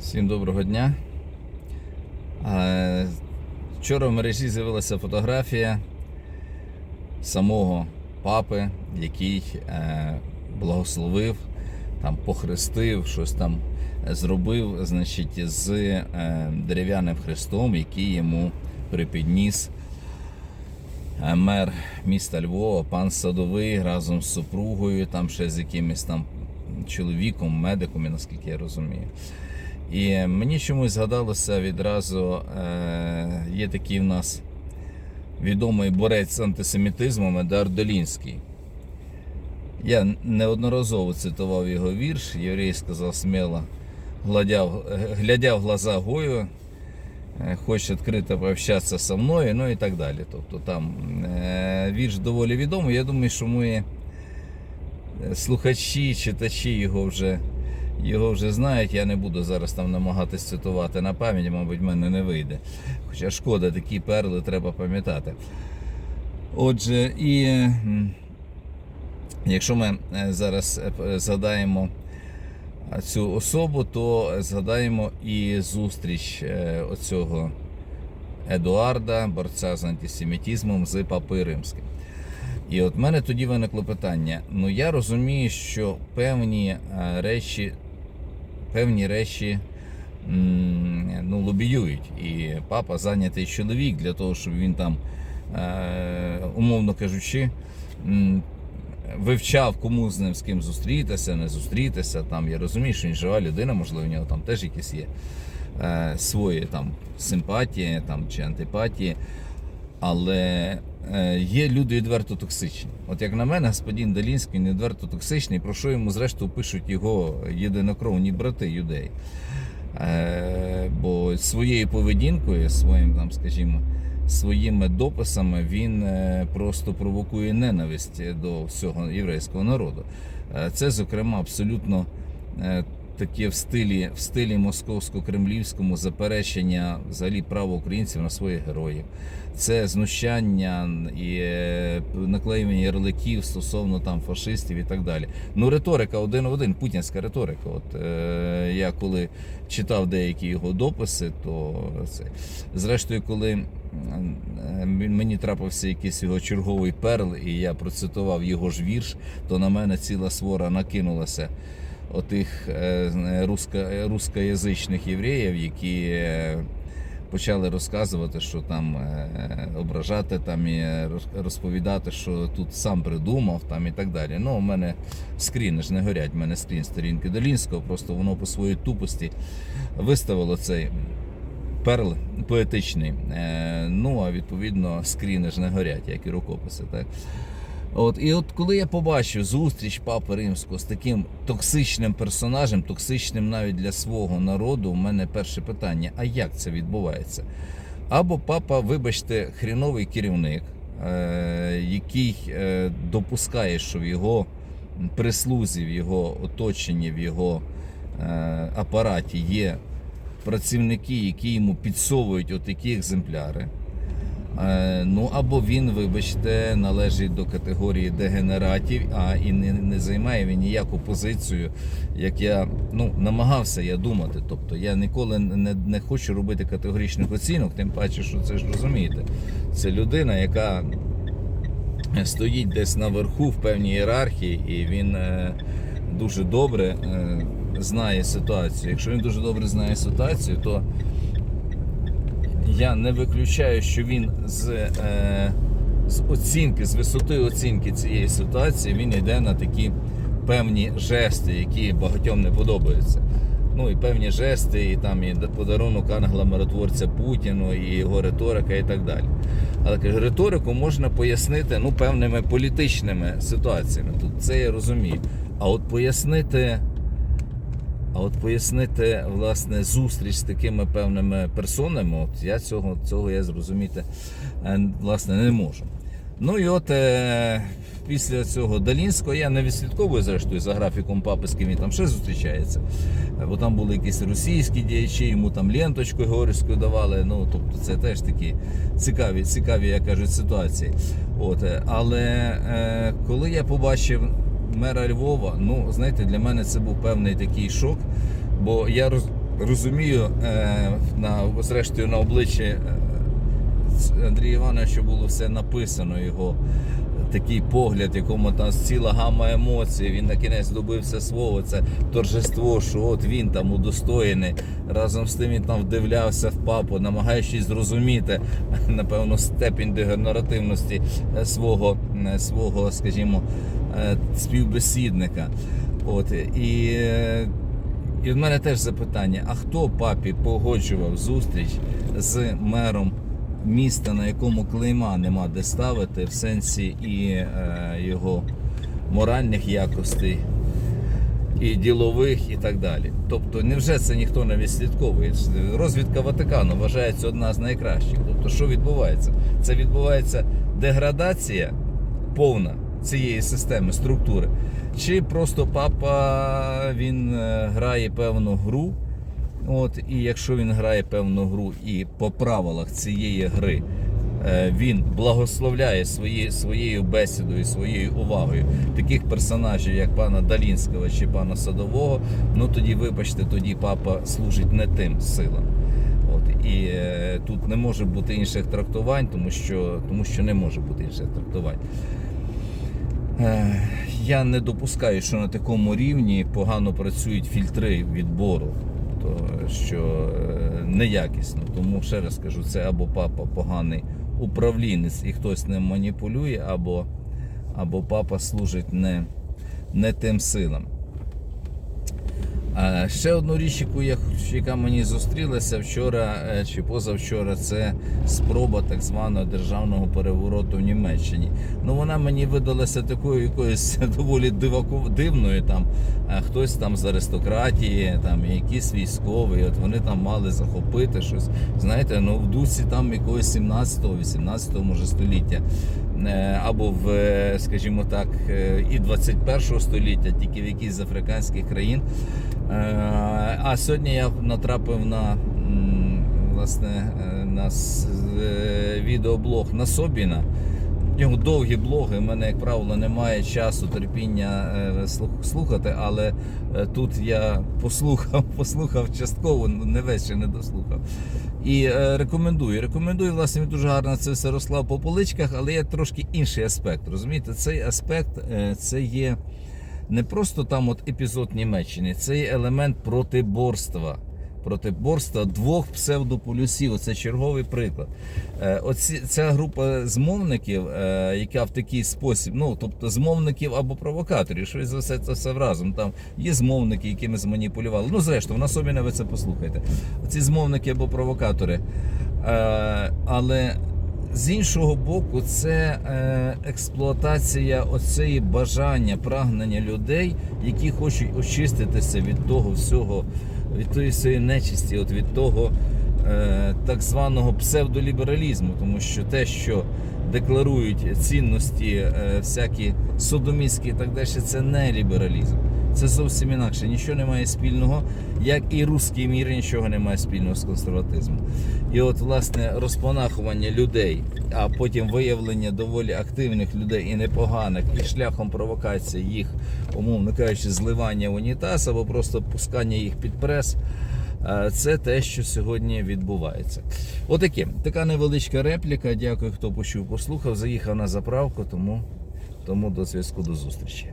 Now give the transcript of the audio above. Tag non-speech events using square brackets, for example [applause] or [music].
Всім доброго дня. Вчора в мережі з'явилася фотографія самого папи, який е, благословив, там, похрестив, щось там зробив значить, з е, дерев'яним хрестом, який йому припідніс е, мер міста Львова, пан Садовий разом з супругою, там ще з якимось там чоловіком, медиком, наскільки я розумію. І мені чомусь згадалося відразу, е, є такий в нас відомий борець з антисемітизмом Едар Долінський. Я неодноразово цитував його вірш. Єврей сказав сміло, глядя, в глаза Гою, е, хоче відкрито пообщатися зі мною, ну і так далі. Тобто там е, вірш доволі відомий. Я думаю, що е, слухачі, читачі його вже його вже знають, я не буду зараз там намагатись цитувати на пам'ять, мабуть, в мене не вийде. Хоча шкода, такі перли треба пам'ятати. Отже, і якщо ми е, зараз е, згадаємо е, цю особу, то згадаємо і зустріч оцього Едуарда, борця з антисемітизмом з Папою Римським. І от мене тоді виникло питання. Ну я розумію, що певні речі, певні речі ну, лобіюють. І папа зайнятий чоловік для того, щоб він там, е, умовно кажучи, вивчав, кому з ним з ким зустрітися, не зустрітися. Там я розумію, що він жива людина, можливо, у нього там теж якісь є е, свої там симпатії там, чи антипатії. Але є люди відверто токсичні. От як на мене, господин Долінський не відверто токсичний, про що йому зрештою пишуть його єдинокровні брати юдеї. Е, бо своєю поведінкою, своїм, там, скажімо, своїми дописами він е, просто провокує ненависть до всього єврейського народу. Е, Це, зокрема, абсолютно е, таке в стилі, в стилі московсько-кремлівському заперечення взагалі права українців на своїх героїв. Це знущання і е, наклеювання ярликів стосовно там фашистів і так далі. Ну, риторика один в один, путінська риторика. От е, я коли читав деякі його дописи, то це зрештою, коли е, мені трапився якийсь його черговий перл, і я процитував його ж вірш, то на мене ціла свора накинулася отих е, рускоязичних євреїв, які е, почали розказувати, що там е, ображати там і розповідати, що тут сам придумав там і так далі. Ну, у мене скріни ж не горять, у мене скрін сторінки Долінського, просто воно по своїй тупості виставило цей перл поетичний. Ну, а відповідно, скріни ж не горять, як і рукописи. Так? От, і от коли я побачив зустріч Папи Римського з таким токсичним персонажем, токсичним навіть для свого народу, у мене перше питання: а як це відбувається? Або папа, вибачте, хріновий керівник, е, який е, допускає, що в його прислузі, в його оточенні, в його е, апараті є працівники, які йому підсовують отакі екземпляри. Е, Ну або він, вибачте, належить до категорії дегенератів, а і не, не займає він ніяку позицію, як я ну, намагався я думати. Тобто я ніколи не, не хочу робити категоричних оцінок, тим паче, що це ж розумієте. Це людина, яка стоїть десь наверху в певній ієрархії, і він е, дуже добре е, знає ситуацію. Якщо він дуже добре знає ситуацію, то я не виключаю, що він з, е, з оцінки, з висоти оцінки цієї ситуації, він йде на такі певні жести, які багатьом не подобаються. Ну і певні жести, і там і подарунок ангела миротворця Путіну, і його риторика, і так далі. Але кажу, риторику можна пояснити ну, певними політичними ситуаціями. Тут це я розумію. А от пояснити. А от пояснити власне зустріч з такими певними персонами, от я цього, цього я зрозуміти е, власне не можу. Ну і от е, після цього Далінського я не відслідковую зрештою за графіком папи, з ким він там ще зустрічається. Е, Бо там були якісь російські діячі, йому там ленточку Георгійську давали. Ну тобто це теж такі цікаві, цікаві, як кажуть, ситуації. От, е, але е, коли я побачив мера Львова, ну знаєте, для мене це був певний такий шок, бо я роз, розумію, е, на, зрештою на обличчі е, Андрія Івановича було все написано, його такий погляд, якому там ціла гама емоцій. Він на кінець добився свого. Це торжество, що от він там удостоєний. Разом з тим він там вдивлявся в папу, намагаючись зрозуміти, [laughs] напевно, степінь дегенеративності е, свого, свого скажімо, е, співбесідника. От і. е, і в мене теж запитання: а хто папі погоджував зустріч з мером міста, на якому клейма нема де ставити, в сенсі і е, його моральних якостей, і ділових, і так далі. Тобто, невже це ніхто не відслідковує? Розвідка Ватикану вважається одна з найкращих. Тобто, що відбувається? Це відбувається деградація повна цієї системи структури. Чи просто папа він е, грає певну гру, От, і якщо він грає певну гру і по правилах цієї гри е, він благословляє свої, своєю бесідою, своєю увагою таких персонажів, як пана Далінського чи пана Садового, ну тоді, вибачте, тоді папа служить не тим силам. От, і е, тут не може бути інших трактувань, тому що, тому що не може бути інших трактувань. Е, Я не допускаю, що на такому рівні погано працюють фільтри відбору, то що е, неякісно. Тому ще раз кажу, це або папа поганий управлінець і хтось ним маніпулює, або, або папа служить не, не тим силам. Ще одну річ, яку я, яка мені зустрілася вчора е, чи позавчора, це спроба так званого державного перевороту в Німеччині. Ну вона мені видалася такою якоюсь [laughs] доволі дивною. Там е, хтось там з аристократії, там якісь військові, от вони там мали захопити щось. Знаєте, ну в дусі там якогось 17-го, 18-го може століття. Е, Або в, е, скажімо так, е, і 21 століття, тільки в якійсь з африканських країн. А сьогодні я натрапив на власне на відеоблог на Собіна. Нього довгі блоги. У мене, як правило, немає часу, терпіння е, слухати, але е, тут я послухав, [laughs] послухав частково, не весь ще не дослухав. І е, рекомендую. Рекомендую, власне, він дуже гарно це все розклав по поличках, але є трошки інший аспект. Розумієте, цей аспект це є не просто там от епізод Німеччини, це є елемент протиборства. Протиборства двох псевдополюсів. Оце черговий приклад. Е, Оці, ця група змовників, е, яка в такий спосіб, ну тобто змовників або провокаторів, щось за все це все разом. Там є змовники, якими зманіпулювали. Ну, зрештою, на собі не ви це послухайте. Ці змовники або провокатори. Е, але з іншого боку, це експлуатація оцеї бажання, прагнення людей, які хочуть очиститися від того всього, від тої своєї нечисті, от від того е, так званого псевдолібералізму, тому що те, що декларують цінності, е, всякі содомістські і так далі, це не лібералізм. Це зовсім інакше. Нічого немає спільного, як і руський мір нічого немає спільного з консерватизмом. І от, власне, розпанахування людей, а потім виявлення доволі активних людей і непоганих, і шляхом провокації їх, умовно кажучи, зливання в унітаз або просто пускання їх під прес. Е, Це те, що сьогодні відбувається. Отаке, така невеличка репліка. Дякую, хто почув, послухав. Заїхав на заправку, тому, тому до зв'язку до зустрічі.